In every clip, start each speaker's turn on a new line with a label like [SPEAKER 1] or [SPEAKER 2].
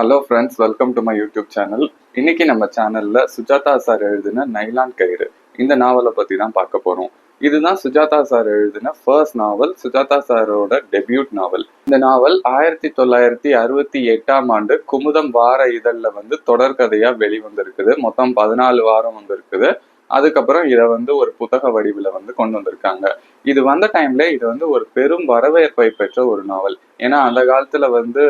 [SPEAKER 1] Hello friends welcome to my YouTube channel இன்னைக்கு நம்ம சேனல்ல சுஜாதா சார் எழுதின நைலான் கயிறு. இந்த நாவலை பத்தி தான் பார்க்க போறோம். இதுதான் சுஜாதா சார் எழுதின ஃபர்ஸ்ட் நாவல் சுஜாதா சாரோட டெபியூட் நாவல் இந்த நாவல் ஆயிரத்தி தொள்ளாயிரத்தி அறுபத்தி எட்டாம் ஆண்டு குமுதம் வார இதழில் வந்து தொடர்கதையா வெளிவந்திருக்குது. மொத்தம் பதினாலு வாரம் வந்திருக்குது. அதுக்கப்புறம் இதை வந்து ஒரு புத்தக வடிவில் வந்து கொண்டு வந்திருக்காங்க. இது வந்த டைம்ல இது வந்து ஒரு பெரும் வரவேற்பை பெற்ற ஒரு நாவல். ஏன்னா அந்த காலத்துல வந்து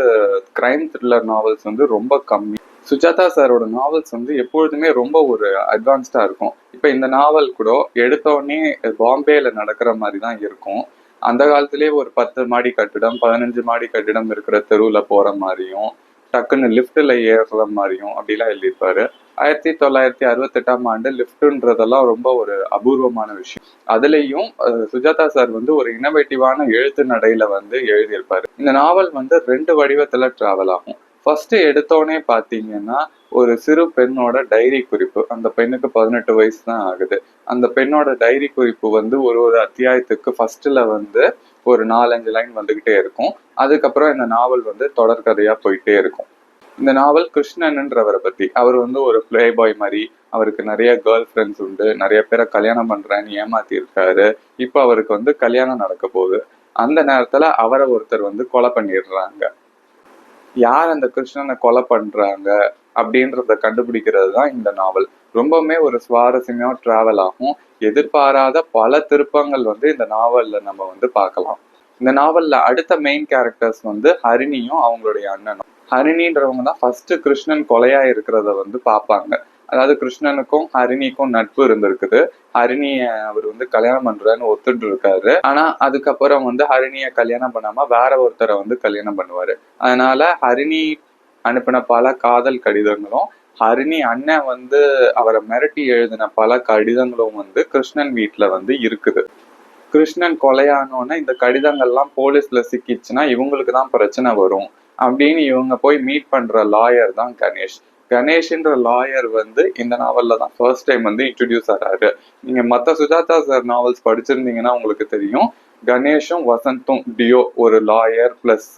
[SPEAKER 1] கிரைம் த்ரில்லர் நாவல்ஸ் வந்து ரொம்ப கம்மி. சுஜாதா சாரோட நாவல்ஸ் வந்து எப்பொழுதுமே ரொம்ப ஒரு அட்வான்ஸ்டா இருக்கும். இப்போ இந்த நாவல் கூட எடுத்தோடனே பாம்பேல நடக்கிற மாதிரி தான் இருக்கும். அந்த காலத்திலேயே ஒரு பத்து மாடி கட்டிடம் பதினஞ்சு மாடி கட்டிடம் இருக்கிற தெருவில் போற மாதிரியும் டக்குன்னு லிஃப்ட்ல ஏறுற மாதிரியும் அப்படிலாம் எழுதியிருப்பாரு. ஆயிரத்தி தொள்ளாயிரத்தி அறுபத்தெட்டாம் ஆண்டு லிஃப்ட்ன்றதெல்லாம் ரொம்ப ஒரு அபூர்வமான விஷயம். அதுலேயும் சுஜாதா சார் வந்து ஒரு இன்னோவேட்டிவான எழுத்து நடையில வந்து எழுதியிருப்பாரு. இந்த நாவல் வந்து ரெண்டு வடிவத்துல டிராவல் ஆகும். ஃபர்ஸ்ட் எடுத்தோடனே பார்த்தீங்கன்னா ஒரு சிறு பெண்ணோட டைரி குறிப்பு அந்த பெண்ணுக்கு பதினெட்டு வயசு தான் ஆகுது. அந்த பெண்ணோட டைரி குறிப்பு வந்து ஒரு ஒரு அத்தியாயத்துக்கு ஃபர்ஸ்ட்ல வந்து ஒரு நாலஞ்சு லைன் வந்துகிட்டே இருக்கும். அதுக்கப்புறம் இந்த நாவல் வந்து தொடர்கதையா போயிட்டே இருக்கும். இந்த நாவல் கிருஷ்ணன்ன்றவரை பத்தி. அவர் வந்து ஒரு பிளே பாய் மாதிரி அவருக்கு நிறைய கேர்ள் ஃப்ரெண்ட்ஸ் உண்டு நிறைய பேரை கல்யாணம் பண்றேன்னு ஏமாத்தி இருக்காரு இப்போ அவருக்கு வந்து கல்யாணம் நடக்க போகுது. அந்த நேரத்துல அவரை ஒருத்தர் வந்து கொலை பண்ணிடுறாங்க. யார் அந்த கிருஷ்ணனை கொலை பண்றாங்க அப்படின்றத கண்டுபிடிக்கிறது தான் இந்த நாவல். ரொம்பவுமே ஒரு சுவாரஸ்யமா டிராவல் ஆகும். எதிர்பாராத பல திருப்பங்கள் வந்து இந்த நாவல்ல நம்ம வந்து பார்க்கலாம். இந்த நாவலில் அடுத்த மெயின் கேரக்டர்ஸ் வந்து ஹரிணியும் அவங்களுடைய அண்ணனும். ஹரிணின்றவங்க தான் ஃபர்ஸ்ட் கிருஷ்ணன் கொலையா இருக்கிறத வந்து பார்ப்பாங்க. அதாவது கிருஷ்ணனுக்கும் ஹரிணிக்கும் நட்பு இருந்திருக்குது. ஹரிணிய அவர் வந்து கல்யாணம் பண்றேன்னு ஒத்துட்டு இருக்காரு. ஆனா அதுக்கப்புறம் வந்து ஹரிணிய கல்யாணம் பண்ணாம வேற ஒருத்தரை வந்து கல்யாணம் பண்ணுவாரு. அதனால ஹரிணி அனுப்பின பல காதல் கடிதங்களும் ஹரிணி அண்ணன் வந்து அவரை மிரட்டி எழுதின பல கடிதங்களும் வந்து கிருஷ்ணன் வீட்டுல வந்து இருக்குது. கிருஷ்ணன் கொலையானோன்னா இந்த கடிதங்கள்லாம் போலீஸ்ல சிக்கிச்சுன்னா இவங்களுக்கு தான் பிரச்சனை வரும். அப்படின்னு இவங்க போய் மீட் பண்ற லாயர் தான் கணேஷ். கணேஷ்ன்ற லாயர் வந்து இந்த நாவல்ல தான் ஃபர்ஸ்ட் டைம் வந்து இன்ட்ரடியூஸ் ஆறாரு. நீங்க மத்த சுஜாதா சார் நாவல்ஸ் படிச்சிருந்தீங்கன்னா உங்களுக்கு தெரியும். கணேஷும் வசந்தும் டியோ ஒரு லாயர் பிளஸ்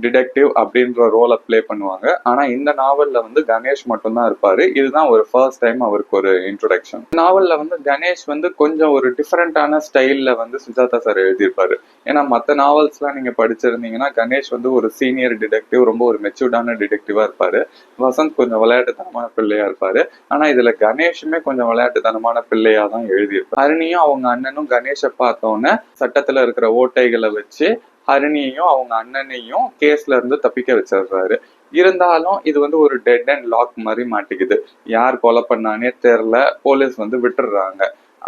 [SPEAKER 1] டிடெக்டிவ் அப்படின்ற ரோலை ப்ளே பண்ணுவாங்க. ஆனா இந்த நாவல்ல வந்து கணேஷ் மட்டும்தான் இருப்பாரு. இதுதான் ஒரு ஃபர்ஸ்ட் டைம் அவருக்கு ஒரு இன்ட்ரொடக்ஷன் நாவல்ல வந்து கணேஷ் வந்து கொஞ்சம் ஒரு டிஃப்ரெண்டான ஸ்டைல்ல வந்து சுஜாதா சார் எழுதியிருப்பாரு. ஏன்னா மற்ற நாவல்ஸ்லாம் நீங்க படிச்சிருந்தீங்கன்னா கணேஷ் வந்து ஒரு சீனியர் டிடெக்டிவ் ரொம்ப ஒரு மெச்சூர்டான டிடெக்டிவா இருப்பாரு. வசந்த் கொஞ்சம் விளையாட்டுத்தனமான பிள்ளையா இருப்பாரு. ஆனா இதுல கணேஷுமே கொஞ்சம் விளையாட்டுத்தனமான பிள்ளையா தான் எழுதியிருப்பாரு. அருணியும் அவங்க அண்ணனும் கணேஷை பார்த்தோன்னே சட்டத்துல இருக்கிற ஓட்டைகளை வச்சு ஹரிணியையும் அவங்க அண்ணனையும் கேஸ்ல இருந்து தப்பிக்க வச்சிடுறாரு. இருந்தாலும் இது வந்து ஒரு டெட் அண்ட் லாக் மாதிரி மாட்டிக்குது. யார் கொலை பண்ணானே தெரில போலீஸ் வந்து விட்டுடுறாங்க.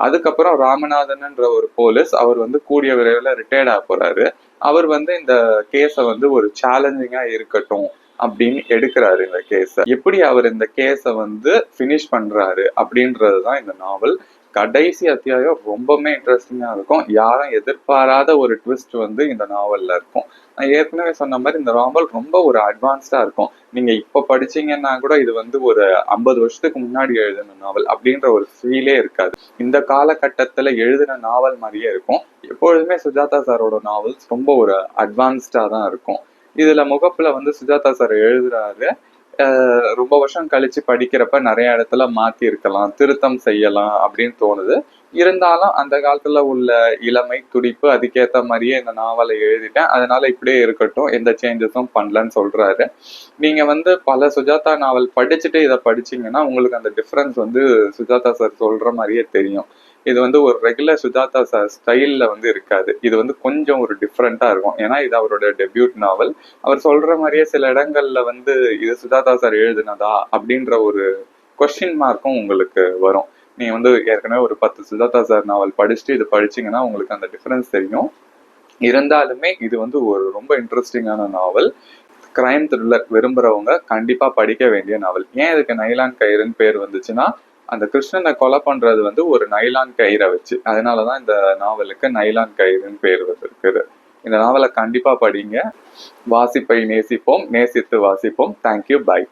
[SPEAKER 1] அதுக்கப்புறம் ராமநாதன்ன்ற ஒரு போலீஸ் அவர் வந்து கூடிய விரைவில் ரிட்டையர்ட் ஆக போறாரு. அவர் வந்து இந்த கேஸை வந்து ஒரு சேலஞ்சிங்கா இருக்கட்டும் அப்படின்னு எடுக்கிறாரு இந்த கேஸை. எப்படி அவர் இந்த கேஸை வந்து ஃபினிஷ் பண்றாரு அப்படின்றது தான் இந்த நாவல் கடைசி அத்தியாயம் ரொம்பவுமே இன்ட்ரெஸ்டிங்காக இருக்கும். யாரும் எதிர்பாராத ஒரு ட்விஸ்ட் வந்து இந்த நாவலில் இருக்கும். நான் ஏற்கனவே சொன்ன மாதிரி இந்த நாவல் ரொம்ப ஒரு அட்வான்ஸ்டாக இருக்கும். நீங்கள் இப்போ படிச்சீங்கன்னா கூட இது வந்து ஒரு ஐம்பது வருஷத்துக்கு முன்னாடி எழுதின நாவல் அப்படின்ற ஒரு ஃபீலே இருக்காது. இந்த காலகட்டத்தில் எழுதின நாவல் மாதிரியே இருக்கும். எப்பொழுதுமே சுஜாதா சாரோட நாவல்ஸ் ரொம்ப ஒரு அட்வான்ஸ்டாக தான் இருக்கும். இதில் முகப்பில் வந்து சுஜாதா சார் எழுதுறாரு. ரொம்ப வருஷம் கழிச்சு படிக்கிறப்ப நிறைய இடத்துல மாத்தி இருக்கலாம் திருத்தம் செய்யலாம் அப்படின்னு தோணுது. இருந்தாலும் அந்த காலத்துல உள்ள இளமை துடிப்பு அதுக்கேத்த மாதிரியே இந்த நாவலை எழுதிட்டேன். அதனால இப்படியே இருக்கட்டும் எந்த சேஞ்சஸும் பண்ணலன்னு சொல்றாரு. நீங்க வந்து பல சுஜாதா நாவல் படிச்சுட்டு இதை படிச்சீங்கன்னா உங்களுக்கு அந்த டிஃப்ரென்ஸ் வந்து சுஜாதா சார் சொல்ற மாதிரியே தெரியும். இது வந்து ஒரு ரெகுலர் சுஜாதா சார் ஸ்டைலில் வந்து இருக்காது. இது வந்து கொஞ்சம் ஒரு டிஃப்ரெண்ட்டாக இருக்கும். ஏன்னா இது அவரோட டெபியூட் நாவல் அவர் சொல்கிற மாதிரியே சில இடங்களில் வந்து இது சுஜாதா சார் எழுதுனதா அப்படின்ற ஒரு கொஸ்டின் மார்க்கும் உங்களுக்கு வரும். நீங்கள் வந்து ஏற்கனவே ஒரு பத்து சுஜாதா சார் நாவல் படிச்சுட்டு இது படிச்சிங்கன்னா உங்களுக்கு அந்த டிஃப்ரென்ஸ் தெரியும். இருந்தாலுமே இது வந்து ஒரு ரொம்ப இன்ட்ரெஸ்டிங்கான நாவல் கிரைம் த்ரில்லர் விரும்புகிறவங்க கண்டிப்பாக படிக்க வேண்டிய நாவல் ஏன் இதுக்கு நைலான் கயிறுன்னு பேர் வந்துச்சுன்னா அந்த கிருஷ்ணனை கொலை பண்றது வந்து ஒரு நைலான் கயிறை வச்சு. அதனாலதான் இந்த நாவலுக்கு நைலான் கயிறுன்னு பேர் வந்திருக்குது. இந்த நாவலை கண்டிப்பா படிங்க. வாசிப்பை நேசிப்போம். நேசித்து வாசிப்போம். Thank you bye